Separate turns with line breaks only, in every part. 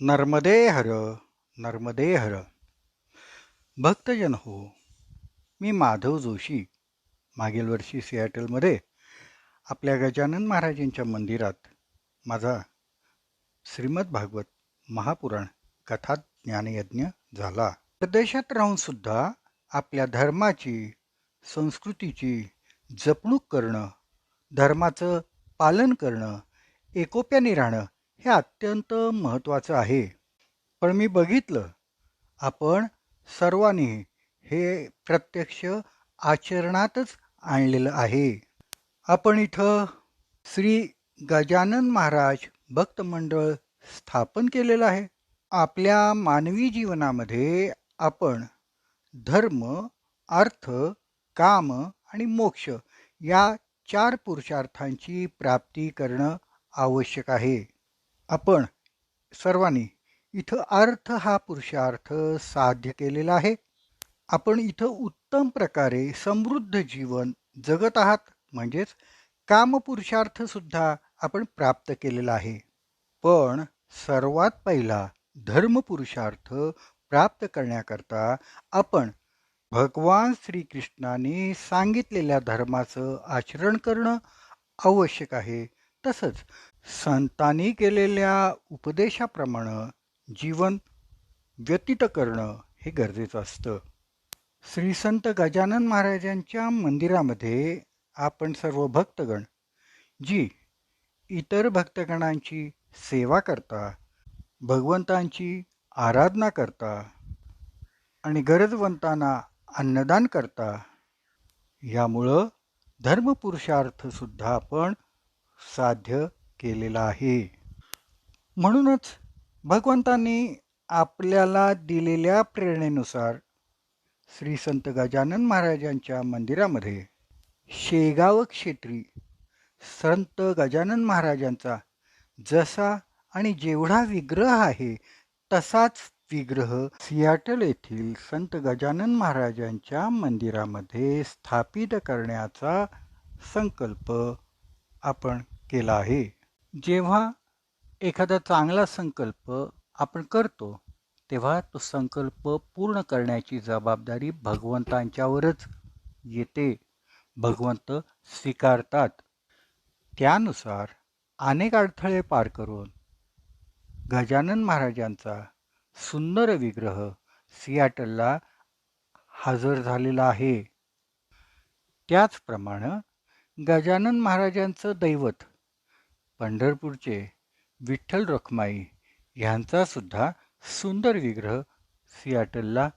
नर्मदे हर नर्मदे हर। भक्तजन हो मी माधव जोशी मागील वर्षी सिॲटलमध्ये आपल्या गजानन महाराजांच्या मंदिरात माझा श्रीमद भागवत महापुराण कथा ज्ञानयज्ञ झाला. परदेशात राहूनसुद्धा आपल्या धर्माची संस्कृतीची जपणूक करणं धर्माचं पालन करणं एकोप्याने राहणं हे अत्यंत महत्त्वाचं आहे. पण मी बघितलं आपण सर्वांनी हे प्रत्यक्ष आचरणातच आणलेलं आहे. आपण इथं श्री गजानन महाराज भक्त मंडळ स्थापन केलेलं आहे. आपल्या मानवी जीवनामध्ये आपण धर्म अर्थ काम आणि मोक्ष या चार पुरुषार्थांची प्राप्ती करणं आवश्यक आहे. आपण सर्वांनी इथं अर्थ हा पुरुषार्थ साध्य केलेला आहे. आपण इथं उत्तम प्रकारे समृद्ध जीवन जगत आहात. म्हणजेच कामपुरुषार्थसुद्धा आपण प्राप्त केलेला आहे. पण सर्वात पहिला धर्मपुरुषार्थ प्राप्त करण्याकरता आपण भगवान श्रीकृष्णाने सांगितलेल्या धर्माचं आचरण करणं आवश्यक आहे. तसंच संतांनी केलेल्या उपदेशाप्रमाणे जीवन व्यतीत करणं हे गरजेचं असतं. श्री संत गजानन महाराजांच्या मंदिरामध्ये आपण सर्व भक्तगण जी इतर भक्तगणांची सेवा करता भगवंतांची आराधना करता आणि गरजवंतांना अन्नदान करता यामुळं धर्मपुरुषार्थसुद्धा आपण साध्य केलेला आहे. म्हणूनच भगवंतांनी आपल्याला दिलेल्या प्रेरणेनुसार श्री संत गजानन महाराजांच्या मंदिरामध्ये शेगाव क्षेत्री संत गजानन महाराजांचा जसा आणि जेवढा विग्रह आहे तसाच विग्रह सियाटल येथील संत गजानन महाराजांच्या मंदिरामध्ये स्थापित करण्याचा संकल्प आपण केला आहे. जेव्हा एखादा चांगला संकल्प आपण करतो तेव्हा तो संकल्प पूर्ण करण्याची जबाबदारी भगवंतांच्यावरच येते. भगवंत स्वीकारतात. त्यानुसार अनेक अडथळे पार करून गजानन महाराजांचा सुंदर विग्रह सियाटलला हजर झालेला आहे. त्याचप्रमाणे गजानन महाराजांचं दैवत पंढरपूरचे विठ्ठल रखमाई ह्यांचासुद्धा सुंदर विग्रह सियाटलला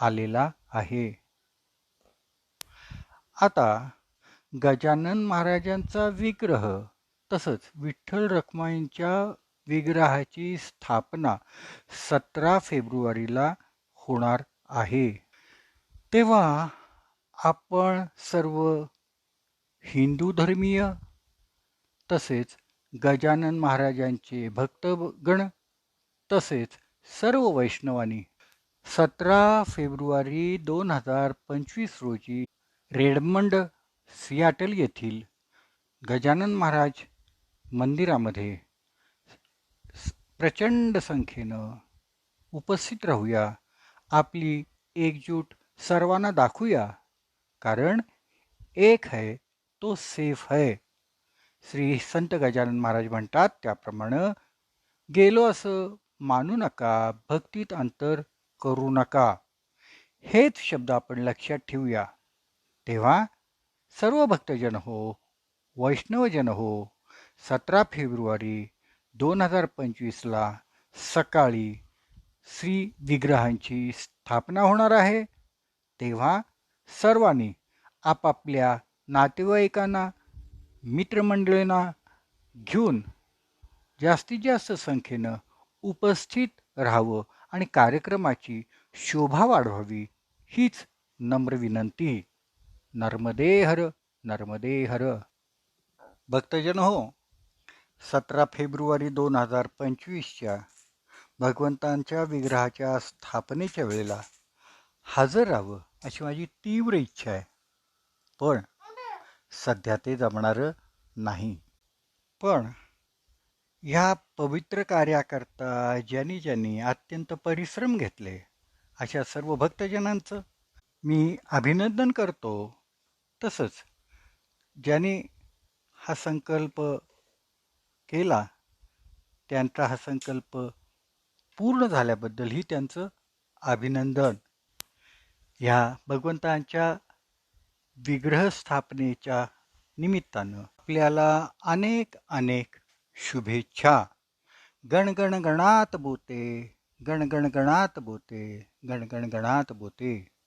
आलेला आहे. आता गजानन महाराजांचा विग्रह तसंच विठ्ठल रखमाईंच्या विग्रहाची स्थापना सतरा फेब्रुवारीला होणार आहे. तेव्हा आपण सर्व हिंदू धर्मीय तसेच गजानन महाराजांचे भक्तगण तसेच सर्व वैष्णवांनी सतरा फेब्रुवारी दोन हजार पंचवीस रोजी रेडमंड सियाटल येथील गजानन महाराज मंदिरामध्ये प्रचंड संख्येनं उपस्थित राहूया. आपली एकजूट सर्वांना दाखवूया. कारण एक है तो सेफ है. श्री संत गजानन महाराज म्हणतात त्याप्रमाणे गेलो असं मानू नका भक्तीत अंतर करू नका. हेच शब्द आपण लक्षात ठेवूया. तेव्हा सर्व भक्तजन हो वैष्णवजन हो सतरा फेब्रुवारी दोन हजार पंचवीसला सकाळी श्री विग्रहांची स्थापना होणार आहे. तेव्हा सर्वांनी आपापल्या नातेवाईकांना मित्रमंडळींना घेऊन जास्तीत जास्त संख्येनं उपस्थित राहावं आणि कार्यक्रमाची शोभा वाढवावी हीच नम्र विनंती. नर्मदे हर नर्मदे हर. भक्तजन हो सतरा फेब्रुवारी दोन हजार पंचवीसच्या भगवंतांच्या विग्रहाच्या स्थापनेच्या वेळेला हजर राहावं अशी माझी तीव्र इच्छा आहे. पण सध्या ते जमणारं नाही. पण ह्या पवित्र कार्याकरता ज्यांनी ज्यांनी अत्यंत परिश्रम घेतले अशा सर्व भक्तजनांचं मी अभिनंदन करतो. तसंच ज्यांनी हा संकल्प केला त्यांचा हा संकल्प पूर्ण झाल्याबद्दलही त्यांचं अभिनंदन. ह्या भगवंतांच्या विग्रह स्थापनेच्या निमित्तानं आपल्याला अनेक अनेक शुभेच्छा. गण बोते गण बोते गण बोते.